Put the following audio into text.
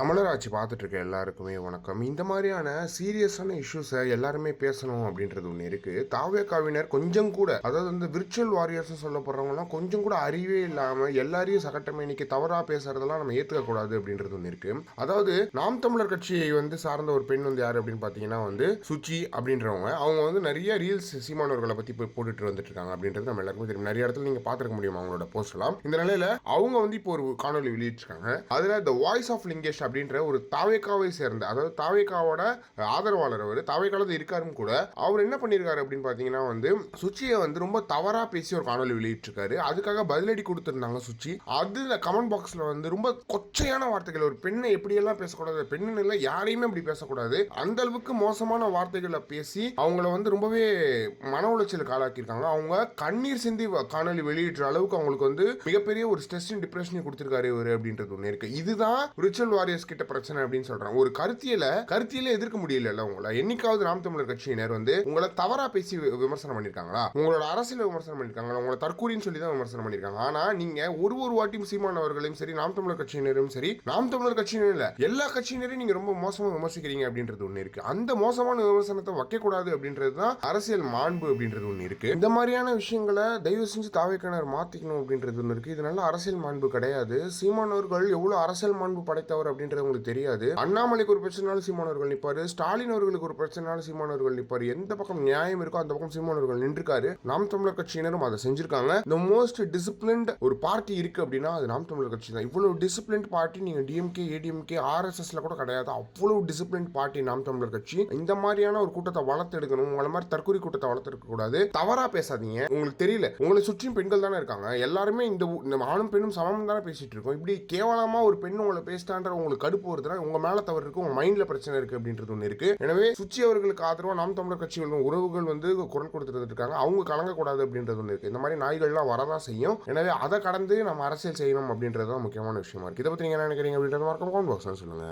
தமிழராட்சி பார்த்துட்ருக்க எல்லாருக்குமே வணக்கம். இந்த மாதிரியான சீரியஸான இஷ்யூஸை எல்லாருமே பேசணும் அப்படின்றது ஒன்று இருக்கு. தாவேக்காவினர் கொஞ்சம் கூட அதாவது வந்து விர்ச்சுவல் வாரியர்ஸ் சொல்லப்படுறவங்கலாம் கொஞ்சம் கூட அறிவே இல்லாமல் எல்லாரையும் சகட்டமேனிக்கு இன்னைக்கு தவறாக பேசுறதெல்லாம் நம்ம ஏற்றுக்க கூடாது அப்படின்றது ஒன்று இருக்குது அதாவது நாம் தமிழர் கட்சியை வந்து சார்ந்த ஒரு பெண் வந்து யார் அப்படின்னு பார்த்தீங்கன்னா வந்து சுச்சி அப்படின்றவங்க. அவங்க வந்து நிறைய ரீல்ஸ் சீமானவர்களை பற்றி போய் போட்டுட்டு வந்துட்டு இருக்காங்க அப்படின்றது நம்ம எல்லாருக்குமே தெரியும். நிறைய இடத்துல நீங்கள் பார்த்துருக்க முடியும் அவங்களோட போஸ்ட்லாம் இந்த நிலையில் அவங்க வந்து இப்போ ஒரு காணொலி வெளியிட்டிருக்காங்க. அதில் த வாய்ஸ் ஆஃப் லிங்கேஷ் அப்படின்ற ஒரு தாவேக்காவை சேர்ந்த அதாவது தாவேக்காவோட ஆதரவாளர் அவர் தாவேக்காலத்தில் இருக்காரும் கூட அவர் என்ன பண்ணியிருக்காரு அப்படின்னு பார்த்தீங்கன்னா வந்து சுச்சியை வந்து ரொம்ப தவறாக பேசி ஒரு காணொலி வெளியிட்டிருக்காரு. அதுக்காக பதிலடி கொடுத்துருந்தாங்க சுச்சி. அதில் கமெண்ட் பாக்ஸில் வந்து ரொம்ப கொச்சையான வார்த்தைகள் ஒரு பெண்ணை எப்படியெல்லாம் பேசக்கூடாது பெண்ணுன்னு இல்லை யாரையுமே அப்படி பேசக்கூடாது அந்த அளவுக்கு மோசமான வார்த்தைகளை பேசி அவங்கள வந்து ரொம்பவே மன உளைச்சலுக்கு ஆளாக்கியிருக்காங்க. அவங்க கண்ணீர் சிந்தி காணொலி வெளியிடுற அளவுக்கு அவங்களுக்கு வந்து மிகப்பெரிய ஒரு ஸ்ட்ரெஸ்ஸையும் டிப்ரெஷனையும் கொடுத்துருக்காரு இவர் அப்படின்றது ஒன்று இருக்கு. இதுதான் ரிச்சுவல் காங்கிரஸ் கிட்ட பிரச்சனை அப்படின்னு சொல்றாங்க. ஒரு கருத்தியல கருத்தியல எதிர்க்க முடியல உங்களை. என்னைக்காவது நாம் தமிழர் கட்சியினர் வந்து உங்களை தவறா பேசி வி- விமர்சனம் பண்ணிருக்காங்களா? உங்களோட அரசியல் விமர்சனம் பண்ணிருக்காங்களா? உங்களை தற்கூரின்னு சொல்லி தான் விமர்சனம் பண்ணிருக்காங்க. ஆனா நீங்க ஒரு ஒரு வாட்டியும் சீமானவர்களையும் சரி நாம் தமிழர் கட்சியினரும் சரி நாம் தமிழர் கட்சியினரும் இல்ல எல்லா கட்சியினரையும் நீங்க ரொம்ப மோசமா விமர்சிக்கிறீங்க அப்படின்றது ஒண்ணு இருக்கு. அந்த மோசமான விமர்சனத்தை வைக்கக்கூடாது அப்படின்றது தான் அரசியல் மாண்பு அப்படின்றது ஒண்ணு இருக்கு. இந்த மாதிரியான விஷயங்களை தயவு செஞ்சு தாவேக்கிணர் மாத்திக்கணும் அப்படின்றது ஒண்ணு இருக்கு. இதனால அரசியல் மாண்பு கிடையாது. சீமானவர்கள் எவ்வளவு அரசியல் மாண்பு படைத்தவர் அப்படின்றது உங்களுக்கு தெரியாது. அண்ணாமலைக்கு ஒரு பிரச்சனாலும் சீமானவர்கள் நிற்பாரு ஸ்டாலின் அவர்களுக்கு ஒரு பிரச்சனாலும் சீமானவர்கள் நிற்பாரு எந்த பக்கம் நியாயம் இருக்கோ அந்த பக்கம் சீமானவர்கள் நின்றுக்காரு நாம் தமிழர் கட்சியினரும் அதை செஞ்சிருக்காங்க. இந்த மோஸ்ட் டிசிப்ளின்ட் ஒரு பார்ட்டி இருக்கு அப்படின்னா அது நாம் தமிழர் கட்சி தான். இவ்வளவு டிசிப்ளின்ட் பார்ட்டி நீங்க டிஎம்கே ஏடிஎம்கே ஆர்எஸ்எஸ்ல கூட கிடையாது. அவ்வளவு டிசிப்ளின்ட் பார்ட்டி நாம் தமிழர் கட்சி. இந்த மாதிரியான ஒரு கூட்டத்தை வளர்த்தெடுக்கணும் உங்களை மாதிரி தற்கொலை கூட்டத்தை வளர்த்தெடுக்க கூடாது. தவறா பேசாதீங்க. உங்களுக்கு தெரியல. உங்களை சுற்றியும் பெண்கள் தானே இருக்காங்க. எல்லாருமே இந்த இந்த ஆணும் பெண்ணும் சமம் தானே பேசிட்டு இருக்கோம். இப்படி கேவலமா ஒரு பெண் உங்களை பேசிட்டான்ற உங்களுக்கு உங்களுக்கு கடுப்பு வருதுன்னா உங்க மேல தவறு இருக்கு உங்க மைண்ட்ல பிரச்சனை இருக்கு அப்படின்றது ஒண்ணு இருக்கு. எனவே சுச்சி அவர்களுக்கு ஆதரவா நாம் தமிழர் கட்சிகளும் உறவுகள் வந்து குரல் கொடுத்துட்டு இருக்காங்க. அவங்க கலங்கக்கூடாது அப்படின்றது ஒன்று இருக்கு. இந்த மாதிரி நாய்கள்லாம் வரதான் செய்யும். எனவே அதை கடந்து நம்ம அரசியல் செய்யணும் அப்படின்றது தான் முக்கியமான விஷயமா இருக்கு. இதை பத்தி நீங்க என்ன நினைக்கிறீங்க அப்படின்றது மறக்காம கவுண்ட் பாக்ஸ் சொல்லுங்க.